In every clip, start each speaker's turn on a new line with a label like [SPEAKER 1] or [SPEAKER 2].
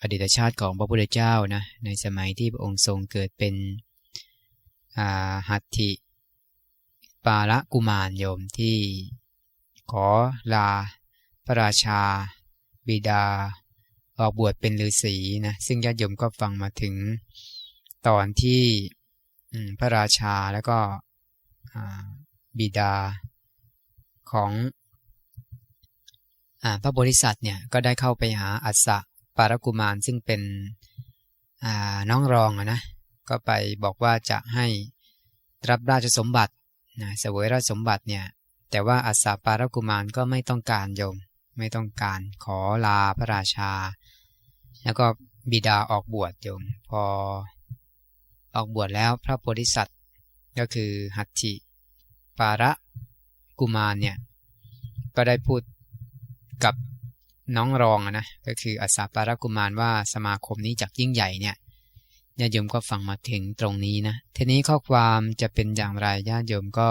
[SPEAKER 1] อดีตชาติของพระพุทธเจ้านะในสมัยที่พระองค์ทรงเกิดเป็นหัตถิปาละกุมารโยมที่ขอลาพระราชา บิดา ออกบวชเป็นฤาษีนะซึ่งญาติโยมก็ฟังมาถึงตอนที่พระราชาแล้วก็บิดาของพระบริษัทเนี่ยก็ได้เข้าไปหาอัศ ปารกุมารซึ่งเป็นน้องรองนะก็ไปบอกว่าจะให้รับราชสมบัตินะเสวยราชสมบัติเนี่ยแต่ว่าอัศปารกุมารก็ไม่ต้องการโยม ไม่ต้องการขอลาพระราชา แล้วก็บิดาออกบวชโยม พอออกบวชแล้วพระโพธิสัตว์ก็คือหัตถิปาระกุมารเนี่ยก็ได้พูดกับ น้องรองนะก็คืออัสสาปารกุมารว่าสมาคมนี้จากยิ่งใหญ่เนี่ยญาติโยมก็ฟังมาถึงตรงนี้นะทีนี้ข้อความจะเป็นอย่างไรญาติโยมก็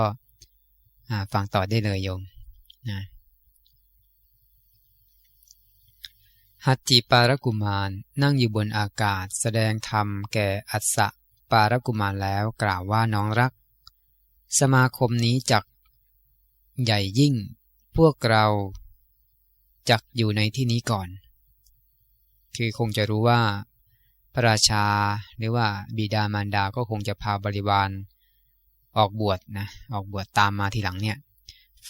[SPEAKER 1] ฟังต่อได้เลยโยมนะหัตถิปารกุมารนั่งอยู่บนอากาศ แสดงธรรมแก่อัสสะปารกุมารแล้วกล่าวว่าน้องรัก สมาคมนี้จักใหญ่ยิ่ง พวกเรา จักอยู่ในที่นี้ก่อน คือคงจะรู้ว่า พระราชาหรือว่าบิดามารดาก็คงจะพาบริวารออกบวชนะออกบวชตามมาทีหลังเนี่ย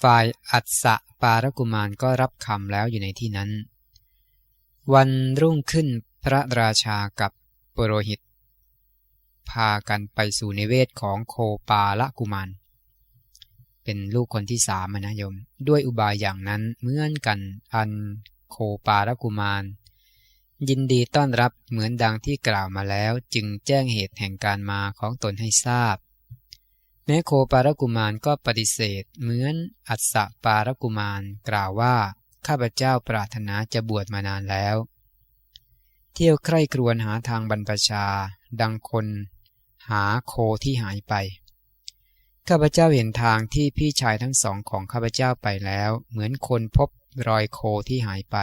[SPEAKER 1] ฝ่ายอัศปารกุมารก็รับคำแล้วอยู่ในที่นั้น วันรุ่งขึ้นพระราชากับปุโรหิต พากันไปสู่ในเวทของโคปาละกุมาร เป็นลูกคนที่สามนะโยม ด้วยอุบายอย่างนั้นเหมือนกันอันโคปารกุมาร ยินดีต้อนรับเหมือนดังที่กล่าวมาแล้ว จึงแจ้งเหตุแห่งการมาของตนให้ทราบ แม้โคปารกุมารก็ปฏิเสธ เหมือนอัศปารกุมารกล่าวว่า ข้าพเจ้าปรารถนาจะบวชมานานแล้ว เที่ยวใคร่ครวญหาทางบรรพชา ดังคน หาโคที่หายไป ข้าพเจ้าเห็นทางที่พี่ชายทั้งสองของข้าพเจ้าไปแล้ว เหมือนคนพบรอยโคที่หายไป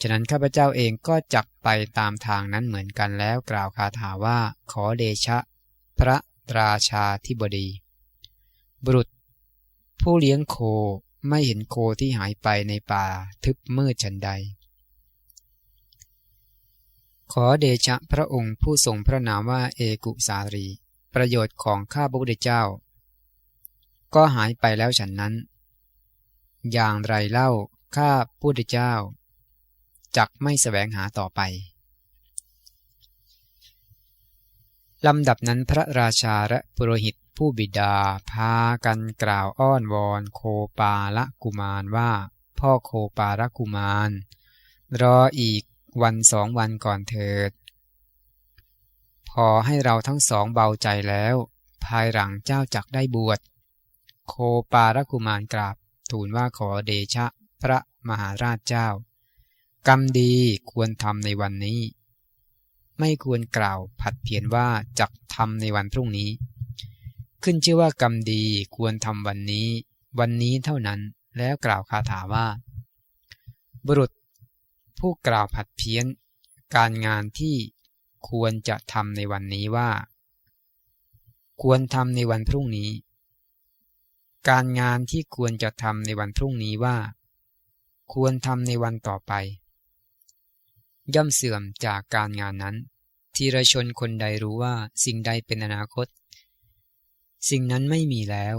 [SPEAKER 1] ฉะนั้นข้าพเจ้าเองก็จักไปตามทางนั้นเหมือนกันแล้วกล่าวคาถาว่า ขอเดชะ พระราชาธิบดี บุรุษ ผู้เลี้ยงโคไม่เห็นโคที่หายไปในป่าทึบมืดฉันใด ขอเดชะพระองค์ผู้ทรงพระนามว่าเอกุสารี ประโยชน์ของข้าพระพุทธเจ้า ก็หายไปแล้วฉันนั้น อย่างไรเล่าข้าพุทธเจ้าจักไม่สแสวงหาต่อไปลำดับนั้นพระราชาและปุโรหิตผู้บิดา พากันกล่าวอ้อนวอนโคปาละกุมารว่า พ่อโคปาละกุมาร รออีกวันสองวันก่อนเถิด พอให้เราทั้งสองเบาใจแล้ว ภายหลังเจ้าจักได้บวช โคปารกุมารกราบ ทูลว่าขอเดชะพระมหาราชเจ้า กรรมดีควรทำในวันนี้ ไม่ควรกล่าวผัดเพียนว่าจักทำในวันพรุ่งนี้ ขึ้นชื่อว่ากรรมดีควรทำวันนี้ วันนี้เท่านั้นแล้วกล่าวคาถาว่า บุรุษ ผู้กล่าวผัดเพี้ยน การงานที่ ควรจะทำในวันนี้ว่า ควรทำในวันพรุ่งนี้ การงานที่ควรจะทำในวันพรุ่งนี้ว่า ควรทำในวันต่อไป ย่อมเสื่อมจากการงานนั้นทีรชนคนใดรู้ว่าสิ่งใดเป็นอนาคต สิ่งนั้นไม่มีแล้ว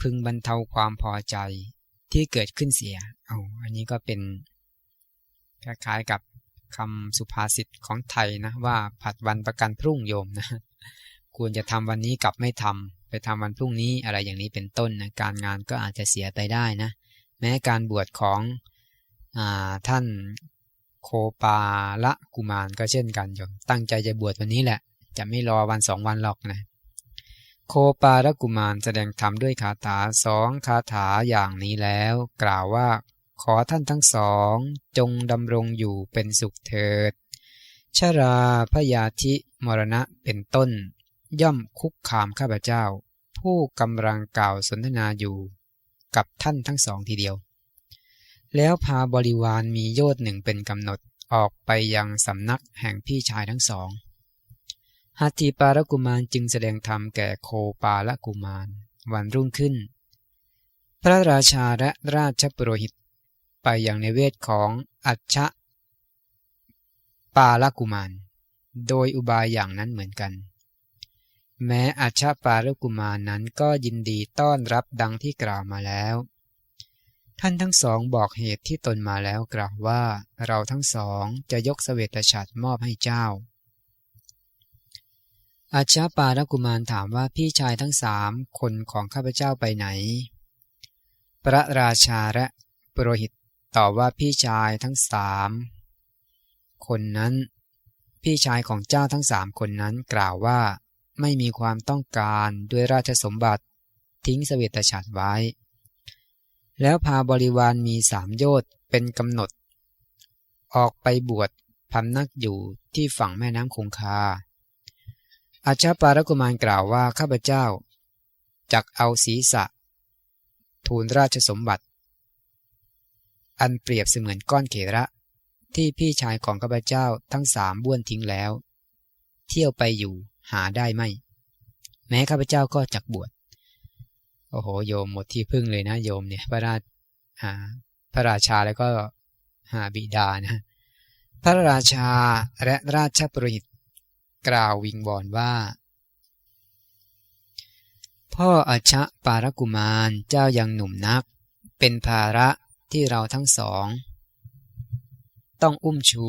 [SPEAKER 1] พึงบรรเทาความพอใจที่เกิดขึ้นเสีย เอาอันนี้ก็เป็นคล้ายๆกับ คำสุภาษิตของไทยนะว่าผัดวันประกันพรุ่งโยมนะควรจะทำวันนี้กลับไม่ทำไปทำวันพรุ่งนี้อะไรอย่างนี้เป็นต้นนะการงานก็อาจจะเสียไปได้นะแม้การบวชของอท่านโคโคปาละกุมารก็เช่นกันโยมตั้งใจจะบวชวันนี้แหละ จะไม่รอวันสองวันหรอกนะโคปาละกุมารแสดงธรรมด้วยคาถาสองคาถาอย่างนี้แล้ว กล่าวว่า ขอท่านทั้งสอง จงดำรงอยู่เป็นสุขเถิด ชราพยาธิมรณะเป็นต้น ย่อมคุกคามข้าพเจ้า ผู้กำลังกล่าวสนทนาอยู่ กับท่านทั้งสองทีเดียว แล้วพาบริวารมีโยชน์หนึ่งเป็นกำหนดออกไปยังสำนักแห่งพี่ชายทั้งสองฮัตติปารกุมารจึงแสดงธรรมแก่โคปาลกุมาร วันรุ่งขึ้น พระราชาและราชปุโรหิต ไปอยังในเวทของอัชชะปาลกุมาร โดยอุบายอย่างนั้นเหมือนกัน แม้อัชชะปาลกุมารนั้นก็ยินดีต้อนรับดังที่กล่าวมาแล้ว ท่านทั้งสองบอกเหตุที่ตนมาแล้วกล่าวว่าเราทั้งสองจะยกสเสวตฉัตรมอบให้เจ้าอาชาปาลกุมารถามว่าพี่ชายทั้งสามคนของข้าพเจ้าไปไหน พระราชาและปรหิต ตอบว่าพี่ชายทั้งสามคนนั้น พี่ชายของเจ้าทั้งสามคนนั้นกล่าวว่าไม่มีความต้องการด้วยราชสมบัติทิ้งสเสวตฉัตรไว้ แล้วพาบริวารมีสามโยชน์เป็นกำหนด ออกไปบวชพำนักอยู่ที่ฝั่งแม่น้ำคงคา อาชาปารกุมารกล่าวว่าข้าพเจ้าจักเอาศีรษะ ทูลราชสมบัติ อันเปรียบเสมือนก้อนเขระ ที่พี่ชายของข้าพเจ้าทั้งสามบ้วนทิ้งแล้ว เที่ยวไปอยู่หาได้ไหมแม้ข้าพเจ้าก็จักบวชโอ้โหโยมหมดที่พึ่งเลยนะโยมเนี่ยพระราชาพระราชาแล้วก็หาบิดานะ พระราชาและราชปรหิตกล่าววิงบอนว่า พ่ออาชะปารกุมารเจ้ายังหนุ่มนัก เป็นภาระ ที่เราทั้งสอง ต้องอุ้มชู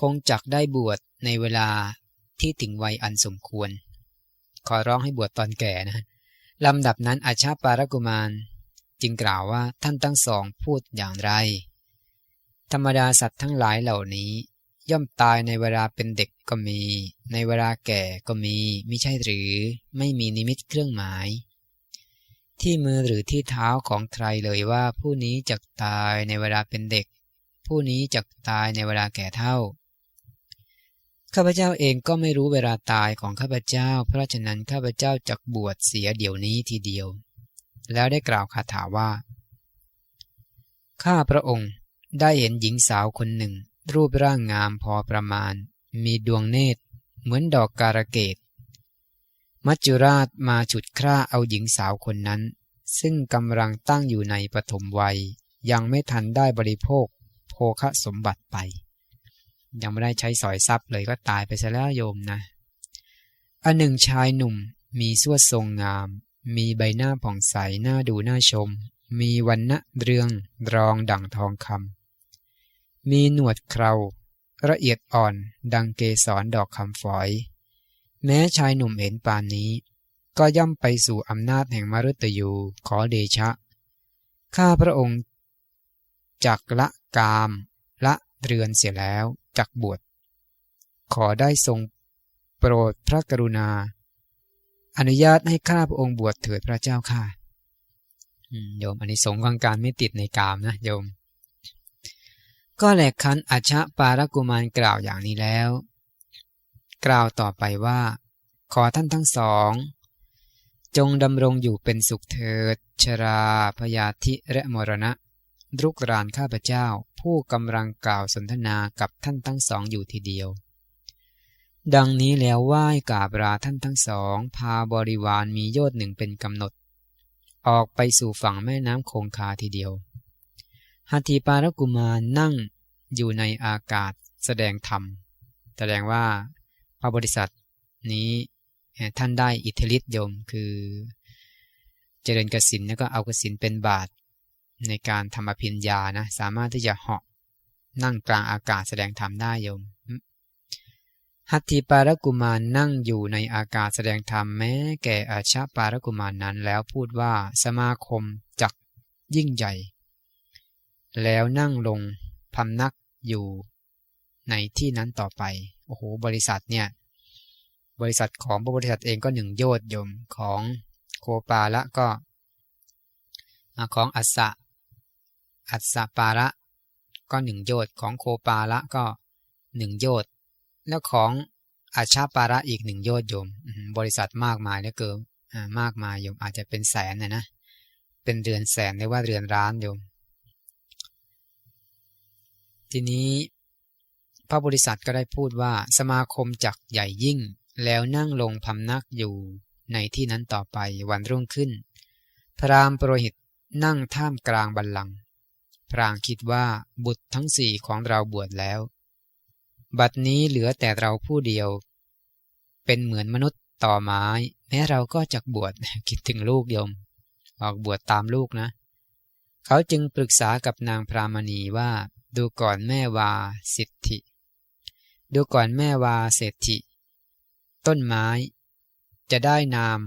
[SPEAKER 1] คงจักได้บวชในเวลาที่ถึงวัยอันสมควร ขอร้องให้บวชตอนแก่นะลำดับนั้นอาชาปารกุมาร จึงกล่าวว่าท่านทั้งสองพูดอย่างไร ธรรมดาสัตว์ทั้งหลายเหล่านี้ ย่อมตายในเวลาเป็นเด็กก็มี ในเวลาแก่ก็มี ไม่ใช่หรือ ไม่มีนิมิตเครื่องหมาย ที่มือหรือที่เท้าของใครเลยว่า ผู้นี้จะตายในเวลาเป็นเด็ก ผู้นี้จะตายในเวลาแก่เท่าข้าพเจ้าเองก็ไม่รู้เวลาตายของข้าพเจ้า เพราะฉะนั้นข้าพเจ้าจักบวชเสียเดี๋ยวนี้ทีเดียว แล้วได้กล่าวคาถาว่า ข้าพระองค์ได้เห็นหญิงสาวคนหนึ่ง รูปร่างงามพอประมาณ มีดวงเนตร เหมือนดอกการะเกด มัจจุราชมาฉุดคร่าเอาหญิงสาวคนนั้น ซึ่งกำลังตั้งอยู่ในปฐมวัย ยังไม่ทันได้บริโภค โภคสมบัติไป ยังไม่ได้ใช้สอยทรัพย์เลยก็ตายไปซะแล้วโยมนะอันหนึ่งชายหนุ่มมีสวดทรงงาม มีใบหน้าผ่องใสหน้าดูน่าชม มีวันณะเรืองรองดั่งทองคำมีหนวดเคราละเอียดอ่อนดังเกสรดอกคำฝอย แม้ชายหนุ่มเห็นปานนี้ ก็ย่อมไปสู่อำนาจแห่งมรุตยูขอเดชะ ข้าพระองค์จักละกาม ละเรือนเสียแล้วจักบวชขอได้ทรงโปรดพระกรุณา อนุญาตให้ข้าพระองค์บวชเถิดพระเจ้าค่ะโยมอันนี้สงของการไม่ติดในกามนะโยม ก็แหลกคันอัชะปารกุมารกล่าวอย่างนี้แล้ว กล่าวต่อไปว่า ขอท่านทั้งสอง จงดำรงอยู่เป็นสุขเถิด ชราพยาธิและมรณะ รุกรานข้าพเจ้า ผู้กำลังกล่าวสนทนากับท่านทั้งสองอยู่ทีเดียว ดังนี้แล้วไหว้กาบราท่านทั้งสอง พาบริวารมีโยชน์หนึ่งเป็นกำหนด ออกไปสู่ฝั่งแม่น้ำคงคาทีเดียวฮัติปารกุมารนั่งอยู่ในอากาศแสดงธรรม แสดงว่า พระบริษัทนี้ท่านได้อิทธิฤทธิยมคือเจริญกสินแล้วก็เอากสินเป็นบาทในการทำอภิญญานะสามารถที่จะเหาะนั่งกลางอากาศแสดงธรรมได้โยมหัตถิปารกุมารนั่งอยู่ในอากาศแสดงธรรมแม้แก่อาชาปารกุมารนั้นแล้วพูดว่าสมาคมจักยิ่งใหญ่ แล้วนั่งลงพำนักอยู่ในที่นั้นต่อไป โอ้โหบริษัทเนี่ยบริษัทของบริษัทเองก็หนึ่งโยชน์โยมของโคปาละก็ของอัสสะอัสสะปาระก็หนึ่งโยชน์ของโคปาละก็หนึ่งโยชน์แล้วของอาชาปาระอีกหนึ่งโยชน์โยม บริษัทมากมายเหลือเกินมากมายยมอาจจะเป็นแสนนะนะเป็นเรือนแสนหรือว่าเรือนร้านโยม ทีนี้ พระบริษัทก็ได้พูดว่าสมาคมจักใหญ่ยิ่ง แล้วนั่งลงพำนักอยู่ในที่นั้นต่อไปวันรุ่งขึ้น พระรามปรหิตนั่งท่ามกลางบัลลังก์พรางคิดว่าบุตรทั้งสี่ของเราบวชแล้ว บัดนี้เหลือแต่เราผู้เดียว เป็นเหมือนมนุษย์ต่อไม้ แม้เราก็จักบวชคิดถึงลูกโยม ออกบวชตามลูกนะ เขาจึงปรึกษากับนางพรามณีว่าดูก่อนแม่วาสิทธิ ดูก่อนแม่วาเศรษฐิ ต้นไม้ จะได้นาม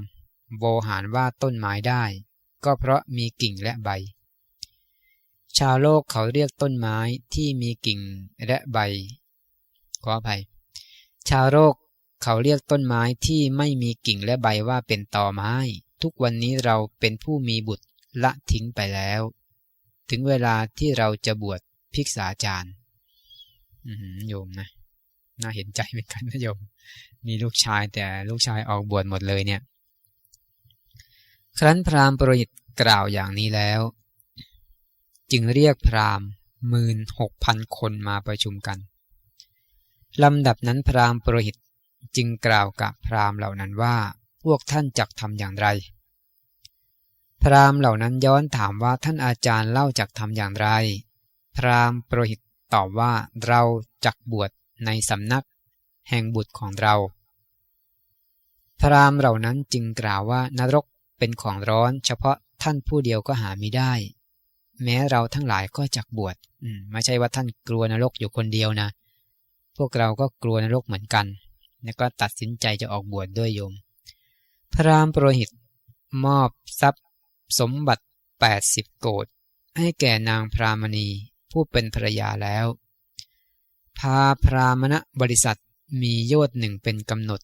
[SPEAKER 1] โวหารว่าต้นไม้ได้ ก็เพราะมีกิ่งและใบ ชาวโลกเขาเรียกต้นไม้ที่มีกิ่งและใบ ขออภัย ชาวโลกเขาเรียกต้นไม้ที่ไม่มีกิ่งและใบว่าเป็นตอไม้ ทุกวันนี้เราเป็นผู้มีบุตรละทิ้งไปแล้ว ถึงเวลาที่เราจะบวชภิกษาจารย์โยมนะ น่าเห็นใจเหมือนกันนะโยม มีลูกชายแต่ลูกชายออกบวชหมดเลยเนี่ย ครั้นพราหมณ์ปรหิตกล่าวอย่างนี้แล้ว จึงเรียกพราหมณ์หมื่นหกพันคนมาประชุมกันลำดับนั้นพราหมณ์ปรหิตจึงกล่าวกับพราหมณ์เหล่านั้นว่าพวกท่านจักทำอย่างไร พราหมณ์เหล่านั้นย้อนถามว่าท่านอาจารย์เล่าจักทำอย่างไร พราหมณ์โปรหิตตอบว่าเราจักบวช ในสำนัก แห่งบุตรของเรา พรามเหล่านั้นจึงกล่าวว่านรกเป็นของร้อนเฉพาะท่านผู้เดียวก็หาไม่ได้ แม้เราทั้งหลายก็จักบวชไม่ใช่ว่าท่านกลัวนรกอยู่คนเดียวนะ พวกเราก็กลัวนรกเหมือนกัน แล้วก็ตัดสินใจจะออกบวชดด้วยโยม พระรามโปรหิต มอบทรัพย์ สมบัติ 80 โกดให้แก่นางพรามณีผู้เป็นภรรยาแล้ว พาพรามณบริษัทมีโยชน์หนึ่งเป็นกำหนด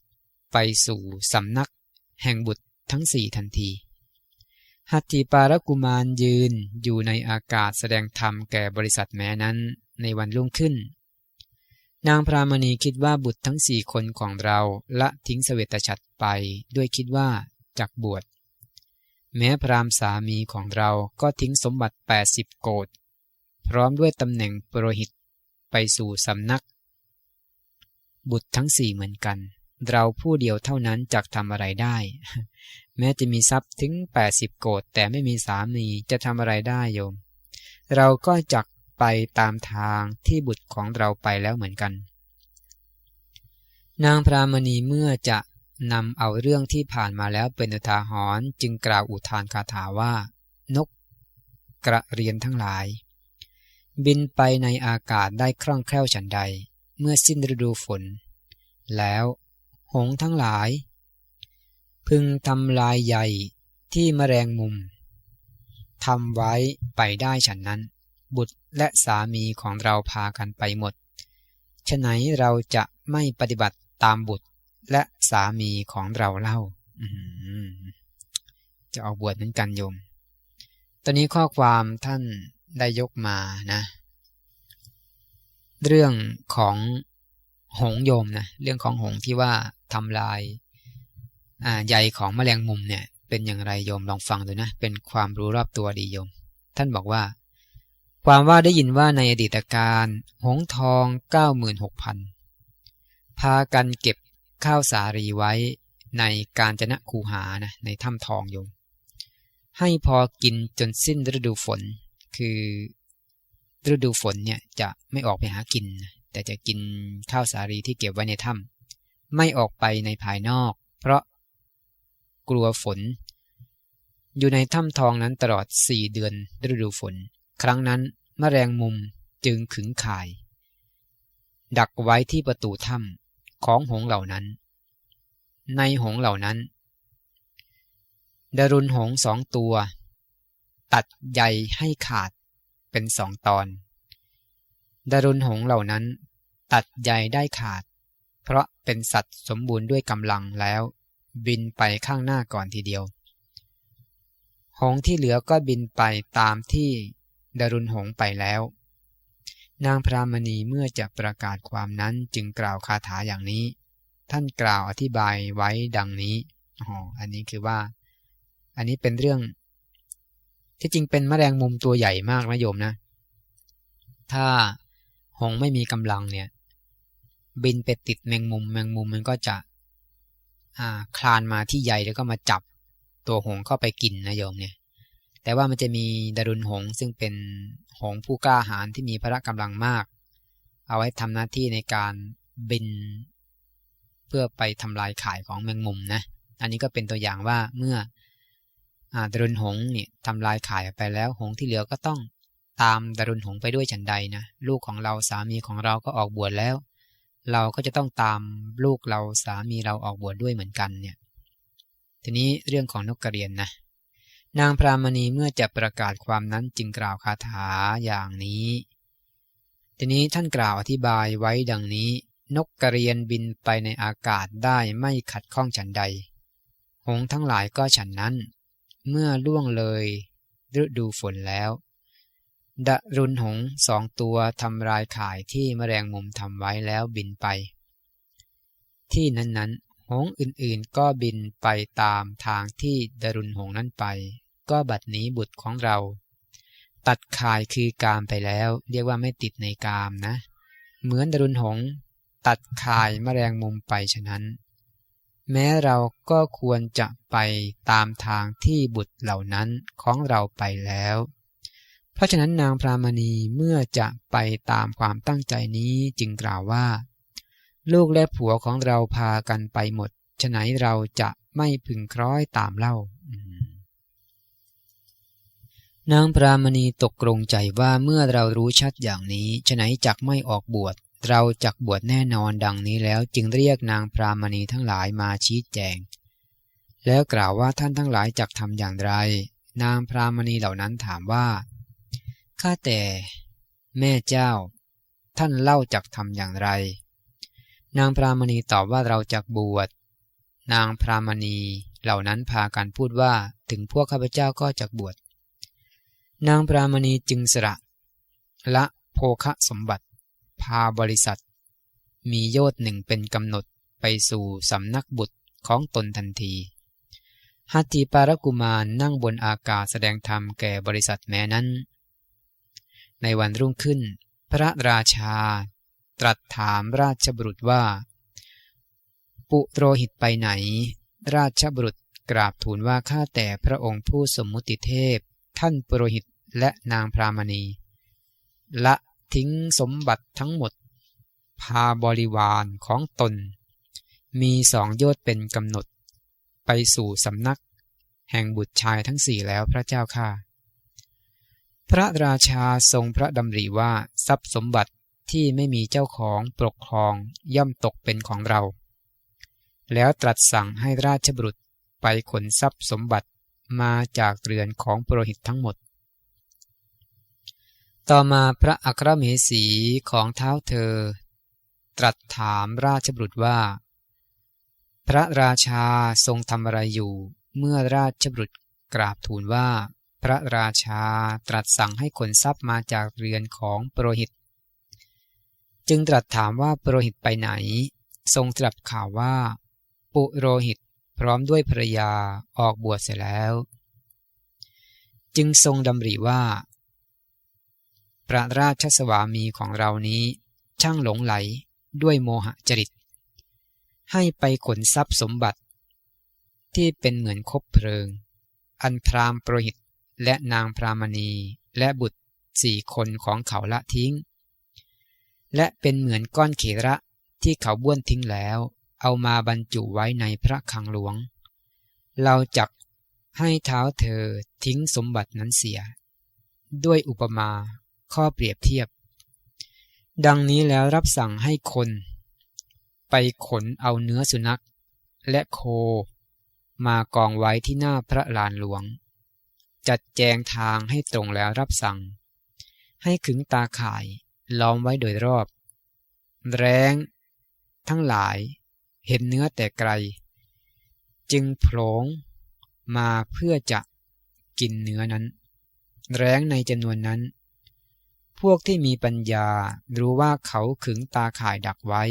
[SPEAKER 1] ไปสู่สำนัก แห่งบุตรทั้งสี่ทันที หัตถิปารกุมารยืนอยู่ในอากาศแสดงธรรมแก่บริษัทแม้นั้นในวันรุ่งขึ้น นางพรามณีคิดว่าบุตรทั้งสี่คนของเราละทิ้งสเวตฉัตรไปด้วยคิดว่าจักบวช แม้พรามสามีของเราก็ทิ้งสมบัติ 80 โกดพร้อมด้วยตำแหน่งปรหิต ไปสู่สำนัก บุตรทั้งสี่เหมือนกัน เราผู้เดียวเท่านั้นจักทำอะไรได้ แม้จะมีทรัพย์ถึง80โกดแต่ไม่มีสามีจะทำอะไรได้โยม เราก็จักไปตามทางที่บุตรของเราไปแล้วเหมือนกัน นางพรามณีเมื่อจะนำเอาเรื่องที่ผ่านมาแล้วเป็นอุทาหรณ์จึงกล่าวอุทานคาถาว่า นกกระเรียนทั้งหลาย บินไปในอากาศได้คล่องแคล่วฉันใด เมื่อสิ้นฤดูฝน แล้ว หงทั้งหลาย พึงทำลายใหญ่ที่มแมลงมุมทำไว้ไปได้ฉันนั้น บุตรและสามีของเราพากันไปหมดฉะไหนเราจะไม่ปฏิบัติตามบุตรและสามีของเราเล่าจะออกบวชเหมือนกันโยม ตอนนี้ข้อความท่าน ได้ยกมานะ เรื่องของหงโยมนะเรื่องของหงที่ว่าทำลายใยของแมลงมุมเนี่ย เป็นอย่างไรโยมลองฟังดูนะ เป็นความรู้รอบตัวดีโยม ท่านบอกว่า ความว่าได้ยินว่าในอดีตการหงทองเก้าหมื่นหกพันพากันเก็บข้าวสารีไว้ในการจนะคูหานะในถ้ำทองโยม ให้พอกินจนสิ้นฤดูฝน คือฤดูฝนเนี่ยจะไม่ออกไปหากิน แต่จะกินข้าวสาลีที่เก็บไว้ในถ้ำไม่ออกไปในภายนอก เพราะกลัวฝน อยู่ในถ้ำทองนั้นตลอดสี่เดือนฤดูฝน ครั้งนั้นมแมลงมุมจึงขึงข่าย ดักไว้ที่ประตูถ้ำของหงเหล่านั้น ในหงเหล่านั้นดารุณหงสองตัว ตัดใยให้ขาดเป็นสองตอน ดารุณหงเหล่านั้น ตัดใยได้ขาด เพราะเป็นสัตว์สมบูรณ์ด้วยกำลังแล้ว บินไปข้างหน้าก่อนทีเดียว หงที่เหลือก็บินไปตามที่ดารุณหงไปแล้ว นางพรามณีเมื่อจะประกาศความนั้นจึงกล่าวคาถาอย่างนี้ ท่านกล่าวอธิบายไว้ดังนี้อ๋ออันนี้คือว่า อันนี้เป็นเรื่อง ที่จริงเป็นแมลงมุมตัวใหญ่มากนะโยมนะ ถ้าหงไม่มีกำลังเนี่ย บินไปติดแมงมุม แมงมุมมันก็จะคลานมาที่ใหญ่แล้วก็มาจับตัวหงเข้าไปกินนะโยมเนี่ย แต่ว่ามันจะมีดารุณหงซึ่งเป็นหงผู้กล้าหาญที่มีพละกำลังมาก เอาไว้ทำหน้าที่ในการบิน เพื่อไปทำลายข่ายของแมงมุมนะ อันนี้ก็เป็นตัวอย่างว่าเมื่อ ดารุณหงเนี่ยทำลายขายไปแล้วหงที่เหลือก็ต้องตามดารุณหงไปด้วยฉันใดนะลูกของเราสามีของเราก็ออกบวชแล้ว เราก็จะต้องตามลูกเราสามีเราออกบวชดด้วยเหมือนกันเนี่ยทีนี้เรื่องของนกกระเรียนนะนางพรามณีเมื่อจะประกาศความนั้นจึงกล่าวคาถาอย่างนี้ ทีนี้ท่านกล่าวอธิบายไว้ดังนี้ นกกระเรียนบินไปในอากาศได้ไม่ขัดข้องฉันใด หงทั้งหลายก็ฉันนั้น เมื่อล่วงเลยฤดูฝนแล้ว ดรุนหงสองตัวทำลายข่ายที่แมลงมุมทำไว้แล้วบินไป ที่นั้นๆ หงอื่นๆก็บินไปตามทางที่ดรุนหงนั้นไป ก็บัดนี้บุตรของเรา ตัดข่ายคือกามไปแล้ว เรียกว่าไม่ติดในกามนะ เหมือนดรุนหงตัดข่ายแมลงมุมไปฉะนั้น แม้เราก็ควรจะไปตามทางที่บุตรเหล่านั้นของเราไปแล้ว เพราะฉะนั้นนางพรามณีเมื่อจะไปตามความตั้งใจนี้จึงกล่าวว่า ลูกและผัวของเราพากันไปหมดฉะไหนเราจะไม่พึงคล้อยตามเล่านางพรามณีตกกรงใจว่าเมื่อเรารู้ชัดอย่างนี้ฉะไหนจักไม่ออกบวช เราจักบวชแน่นอนดังนี้แล้วจึงเรียกนางพรามณีทั้งหลายมาชี้แจง แล้วกล่าวว่าท่านทั้งหลายจักทำอย่างไร นางพรามณีเหล่านั้นถามว่า ข้าแต่ แม่เจ้า ท่านเล่าจักทำอย่างไร นางพรามณีตอบว่าเราจักบวช นางพรามณีเหล่านั้นพากันพูดว่าถึงพวกข้าพเจ้าก็จักบวช นางพรามณีจึงสระละโภคสมบัติ พาบริษัท มีโยชน์หนึ่งเป็นกำหนดไปสู่สำนักบุตรของตนทันทีฮัตติปารกุมารนั่งบนอากาศแสดงธรรมแก่บริษัทแม้นั้น ในวันรุ่งขึ้น พระราชา ตรัสถามราชบุรุษว่า ปุโรหิตไปไหน ราชบุรุษกราบทูลว่าข้าแต่พระองค์ผู้สมมุติเทพ ท่านปุโรหิตและนางพรามณี ละ ทิ้งสมบัติทั้งหมด พาบริวารของตน มีสองโยชน์เป็นกำหนด ไปสู่สำนัก แห่งบุตรชายทั้งสี่แล้วพระเจ้าข้าพระราชาทรงพระดำริว่าทรัพย์สมบัติที่ไม่มีเจ้าของปกครองย่อมตกเป็นของเรา แล้วตรัสสั่งให้ราชบุตรไปขนทรัพย์สมบัติมาจากเรือนของปรหิตทั้งหมด ต่อมาพระอัครเมสีของเท้าเธอ ตรัสถามราชบุตรว่า พระราชาทรงทำอะไรอยู่ เมื่อราชบุตรกราบทูลว่า พระราชาตรัสสั่งให้ขนทรัพย์มาจากเรือนของโปรหิต จึงตรัสถามว่าโปรหิตไปไหน ทรงตรัสข่าวว่า ปุโรหิตพร้อมด้วยภรยาออกบวชเสร็จแล้ว จึงทรงดำริว่า พระราชสวามีของเรานี้ ช่างหลงไหลด้วยโมหจริต ให้ไปขนทรัพย์สมบัติ ที่เป็นเหมือนคบเพลิง อันพรามโปรหิตและนางพรามณีและบุตรสี่คนของเขาละทิ้ง และเป็นเหมือนก้อนเขระที่เขาบ้วนทิ้งแล้ว เอามาบรรจุไว้ในพระคังหลวง เราจักให้เท้าเธอทิ้งสมบัตินั้นเสีย ด้วยอุปมา ข้อเปรียบเทียบ ดังนี้แล้วรับสั่งให้คน ไปขนเอาเนื้อสุนัข และโค มากองไว้ที่หน้าพระลานหลวง จัดแจงทางให้ตรงแล้วรับสั่ง ให้ขึงตาข่ายล้อมไว้โดยรอบ แรงทั้งหลายเห็นเนื้อแต่ไกล จึงโผลงมาเพื่อจะกินเนื้อนั้น แรงในจำนวนนั้น พวกที่มีปัญญารู้ว่าเขาขึงตาข่ายดักไว้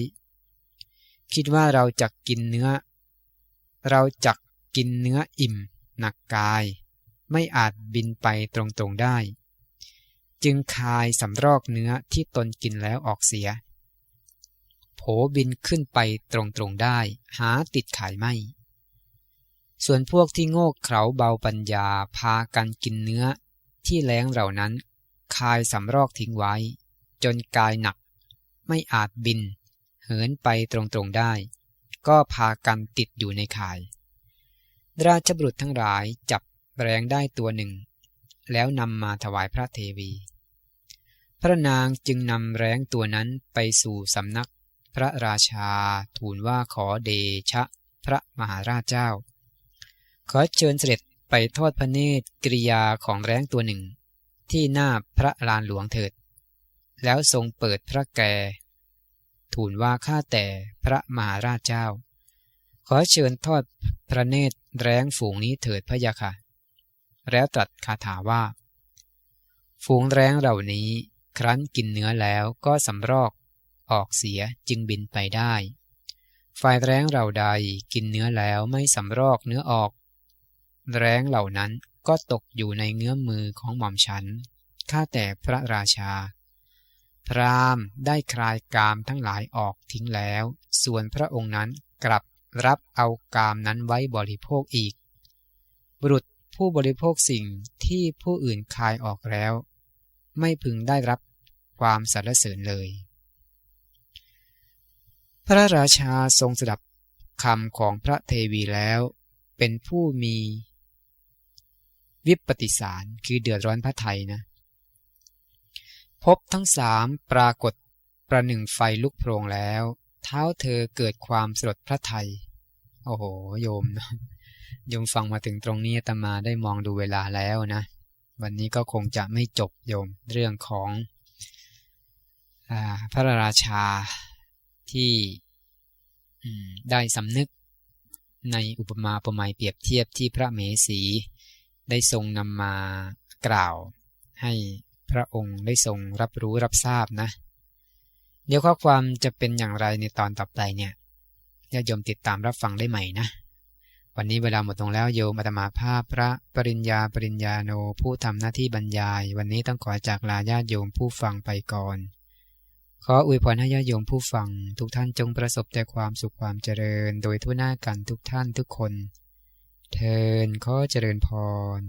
[SPEAKER 1] คิดว่าเราจะกินเนื้อ เราจะกินเนื้ออิ่ม หนักกาย ไม่อาจบินไปตรงๆได้ จึงคายสำรอกเนื้อที่ตนกินแล้วออกเสีย โผบินขึ้นไปตรงๆได้ หาติดขายไม่ ส่วนพวกที่โง่เขลาเบาปัญญาพากันกินเนื้อที่แรงเหล่านั้น คายสำรอกทิ้งไว้ จนกายหนัก ไม่อาจบิน เหินไปตรงๆได้ ก็พากันติดอยู่ในข่าย ราชบุรุษทั้งหลายจับแรงได้ตัวหนึ่ง แล้วนำมาถวายพระเทวี พระนางจึงนำแรงตัวนั้นไปสู่สำนักพระราชาทูลว่าขอเดชะพระมหาราชเจ้า ขอเชิญเสด็จไปทอดพระเนตรกิริยาของแรงตัวหนึ่ง ที่หน้าพระลานหลวงเถิด แล้วทรงเปิดพระแก ทูลว่าข้าแต่พระมหาราชเจ้า ขอเชิญทอดพระเนตรแรงฝูงนี้เถิดพระยาค่ะ แล้วตรัสคาถาว่า ฝูงแรงเหล่านี้ครั้นกินเนื้อแล้วก็สำรอกออกเสียจึงบินไปได้ฝ่ายแรงเหล่าใดกินเนื้อแล้วไม่สำรอกเนื้อออก แรงเหล่านั้น ก็ตกอยู่ในเงื้อมมือของหม่อมฉัน ข้าแต่พระราชา พรามได้คลายกามทั้งหลายออกทิ้งแล้ว ส่วนพระองค์นั้นกลับรับเอากามนั้นไว้บริโภคอีก บุรุษผู้บริโภคสิ่งที่ผู้อื่นคลายออกแล้ว ไม่พึงได้รับความสรรเสริญเลย พระราชาทรงสดับคำของพระเทวีแล้ว เป็นผู้มี วิปติสารคือเดือดร้อนพระไทยนะพบทั้งสามปรากฏประหนึ่งไฟลุกโพรงแล้ว เท้าเธอเกิดความสลดพระไทย โอ้โห โยมนะโยมฟังมาถึงตรงนี้ตมาได้มองดูเวลาแล้วนะ วันนี้ก็คงจะไม่จบโยมเรื่องของอพระราชาที่ได้สำนึกในอุปมาอุปไมยเปรียบเทียบที่พระเมสี ได้ทรงนำมากล่าว ให้พระองค์ได้ทรงรับรู้รับทราบนะ เดี๋ยวข้อความจะเป็นอย่างไรในตอนต่อไปเนี่ยญาติโยมติดตามรับฟังได้ใหม่นะวันนี้เวลาหมดลงแล้วโยมอาตมาภาพพระปริญญาปริญญาโนผู้ทำหน้าที่บรรยาย วันนี้ต้องขอจากลาญาติโยมผู้ฟังไปก่อน ขออวยพรให้ญาติโยมผู้ฟัง ทุกท่านจงประสบแต่ความสุขความเจริญ โดยทั่วหน้ากันทุกท่านทุกคน เทินขอเจริญพร